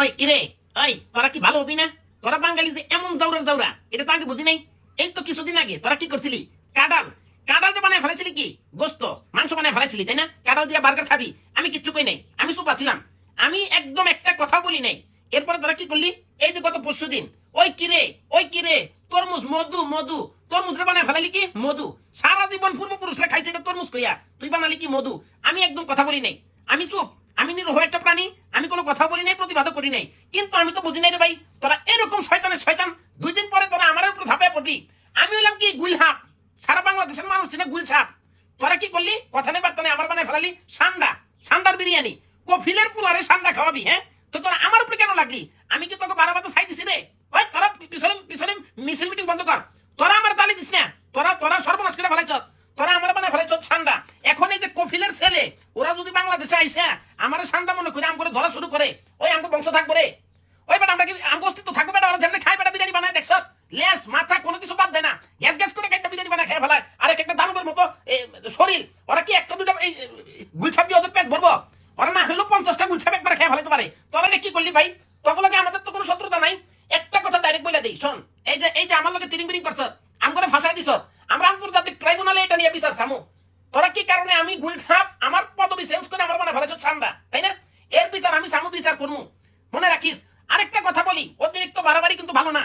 ওই কিরে? ওই তোরা কি ভালো হবি না? তোরা বাঙালি যে এমন জাউরার জাউরা, এটা তো আগে বুঝি নাই। এই তো কিছুদিন আগে তোরা কি করছিলি? বানায় ফেলেছিলি কি? গোস্ত, মাংস বানায় ফেলেছিলি, তাই না? দিয়ে বার্গার খাবি। আমি কিচ্ছু কই নাই। আমি আমি একদম একটা কথা বলি নাই। এরপরে তোরা কি করলি? এই যে গত পরশু দিন, ওই কিরে ওই কিরে, তরমুজ, মধু মধু। তরমুজ রে বানায় ফেলালি কি? মধু। সারা জীবন পূর্বপুরুষরা খাইছে এটা তরমুজ কইয়া। তুই বানালি কি মধু? আমি একদম কথা বলি নাই। আমি চুপ। আমি নিরহ একটা প্রাণী, আমি কোনো কথা বলি নাই, প্রতিবাদও করি নাই। কিন্তু আমি তো বুঝি নাই রে ভাই, তোরা এরকম শয়তানের শয়তান, দুই দিন পরে তোরা আমার উপর ঝাঁপিয়ে পড়বি। আমি হইলাম কি গুলহাপ সারা বাংলাদেশের মানুষ ছিল গুলছাপ তোরা কি করলি? কথা নেই, বার্তা নেই আমার বানায় ফেলালি? সান্ডা, সান্ডার বিরিয়ানি। কফিলের পুলারে সান্ডা খাওয়াবি হ্যাঁ? তো তোরা আমার উপরে কেন লাগলি? আমি কি তোকে বারো বাতা ছাই দিছি রে? ওই, তোরা পিছনে পিছনে মিছিল মিটিং বন্ধ কর। তোরা আমার দালি দিস না। তোরা তোরা সর্বনাশ করে ফেলাইছ। তোরা আমার বানায় ফেলাইছ সান্ডা। এখন এই যে কফিলের ছেলে, ওরা যদি বাংলাদেশে আইসা আমার সান্ডা মনে করে আমকে ধরা শুরু করে। ওই আমকে বংশ থাকব রে। ওই বেটা আমরা কি আমকে অস্তিত্ব থাকবে বেটা? ওরা যেমনি খায় বেটা, বিরিয়ানি বানায়, দেখছ? লেস, মাথা, কোনো কিছু বাদ দেয় না। গ্যাস গ্যাস করে একটা বিরিয়ানি বানায় খেয়ে ফেলায়। আর এক একটা দানবের মতো শরীর। ওরা কি একটা দুটো এই গুলছাপ দিয়ে ওদের পেট ভরবো? ওরা না হলেও পঞ্চাশটা গুলছাপ একবার খেয়ে ফেলাতে পারে। তোরা কি করলি ভাই? তখন আমাদের তো কোনো শত্রুতা নাই। একটা কথা ডাইরেক্ট বলে দিই, শোন। এই যে এই যে আমার লগে তিরিং বিরিং করছ আম করে ফাঁসাই দিছ। আমরা আন্তর্জাতিক ট্রাইব্যুনালে এটা নিয়ে বিচার চামু। তোরা কি কারণে আমি গুলছাপ আমার পদবি চেঞ্জ করে আমার মানে ফেলেছ ঠান্ডা তাই না? এর বিচার আমি সামু বিচার করব মনে রাখিস, আরেকটা কথা বলি, অতিরিক্ত বাড়াবাড়ি কিন্তু ভালো না।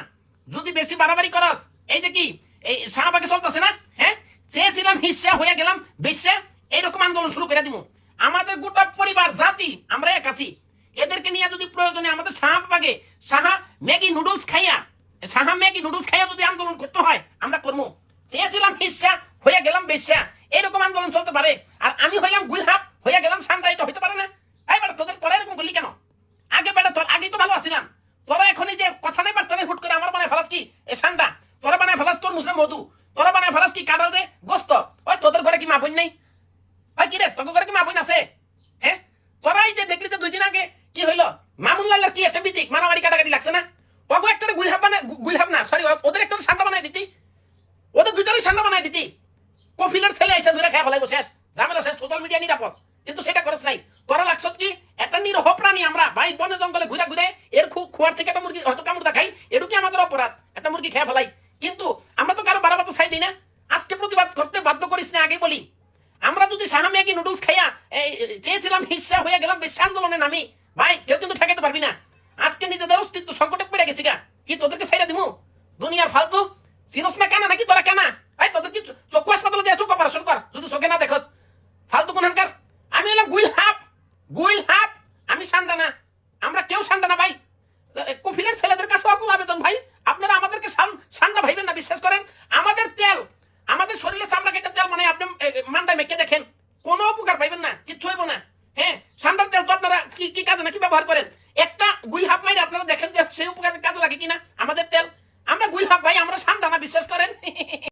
যদি বেশি বাড়াবাড়ি করস, এই যে কি, এই শাহবাগে চলতেছে না? হ্যাঁ? চেয়েছিলাম হিস্সা হয়ে গেলাম বেশ্যা, এইরকম আন্দোলন শুরু করে দিব আমাদের গোটা পরিবার, জাতি, আমরা এক আছি। এদেরকে নিয়ে যদি প্রয়োজনে আমাদের শাহবাগে সাহা ম্যাগি নুডলস খাইয়া সাহা ম্যাগি নুডলস খাইয়া যদি আন্দোলন করতে হয়, আমরা করব চেয়েছিলাম হিস্সা হয়ে গেলাম বেশ্যা এরকম আন্দোলন চলতে পারে। আমি হইলাম গুলহাপ হয়ে গেলাম এটা হইতে পারে না। এই বেটা, তোদের তোরা এরকম করলি কেন? আগে বেটা, তোর আগেই তো ভালো আছিলাম। তোরা এখন যে কথা নেই নেই, হুট করে আমার বানায় ফেলাস কি? এ সান্ডা তোরা বানায় ফেলাস তোর মুসলিম মধু। তোরা বানায় ফেলাস কি কাটাল রে? গোস্ত। ওই তোদের ঘরে কি মা বোন নেই? ওই কি রে তোর ঘরে কি মা বোন আছে? হ্যাঁ? তোরা এই যে দেখলি তো দুই দিন আগে কি হইল? মামুন লাল্লার কি একটা বিতিক মারামারি কাটাকাটি লাগছে না? ওগো একটা গুলহাব বানায় গুলহাব না সরি ওদের একটা সান্ডা বানায় দিতি। ওদের দুইটারই সান্ডা বানায় দিতি। কফিলের ছেলে এসে ধরে খেয়ে ফেলাইবো শেষ। ঝামেলা সোশ্যাল মিডিয়া নিরাপদ। কিন্তু সেটা করছ নাই। লাগছ কি? একটা নিরহ প্রাণী আমরা বনে জঙ্গলে ঘুরে ঘুরে এর থেকে একটা মুরগি হয়তো এটু কি আমাদের অপরাধ। একটা মুরগি খেয়ে ফেলাই। কিন্তু আমরা তো কারও দিই না। আজকে প্রতিবাদ করতে বাধ্য করিস না, আগে বলি। আমরা যদি সাহা ম্যাগি নুডলস খাইয়া চেয়েছিলাম হিস্সা হয়ে গেলাম বেশ আন্দোলনে নামি, ভাই, কেউ কিন্তু ঠেকাতে পারবি না। আজকে নিজেদের অস্তিত্ব সংকটে পড়ে গেছি গা। কি তোদেরকে ছাইরা দিমু? দুনিয়ার ফালতু। সিরস না কানা নাকি? তোরা কানা ভাই তোদের কি চক্ষু হাসপাতালে দিয়ে চোখ অপারেশন কর যদি চোখে না দেখস ফালতু কোনখানকার আমি হলাম গুইল হাফ গুইল হাফ আমি সান্ডা না আমরা কেউ সান্ডা না ভাই কফিলের ছেলেদের কাছে অকুল আবেদন ভাই আপনারা আমাদেরকে সান- সান্ডা ভাইবেন না বিশ্বাস করেন আমাদের তেল আমাদের শরীরে চামড়া কেটে তেল মানে আপনি এ, এ, দেখেন কোনো উপকার পাইবেন না কিচ্ছু হইব না। হ্যাঁ সান্ডার তেল তো আপনারা কি কি কাজে নাকি ব্যবহার করেন? একটা গুই হাফ মাইরে আপনারা দেখেন যে সেই উপকার কাজে লাগে কিনা? আমাদের তেল আমরা গুই হাফ ভাই আমরা সান্ডা না বিশ্বাস করেন?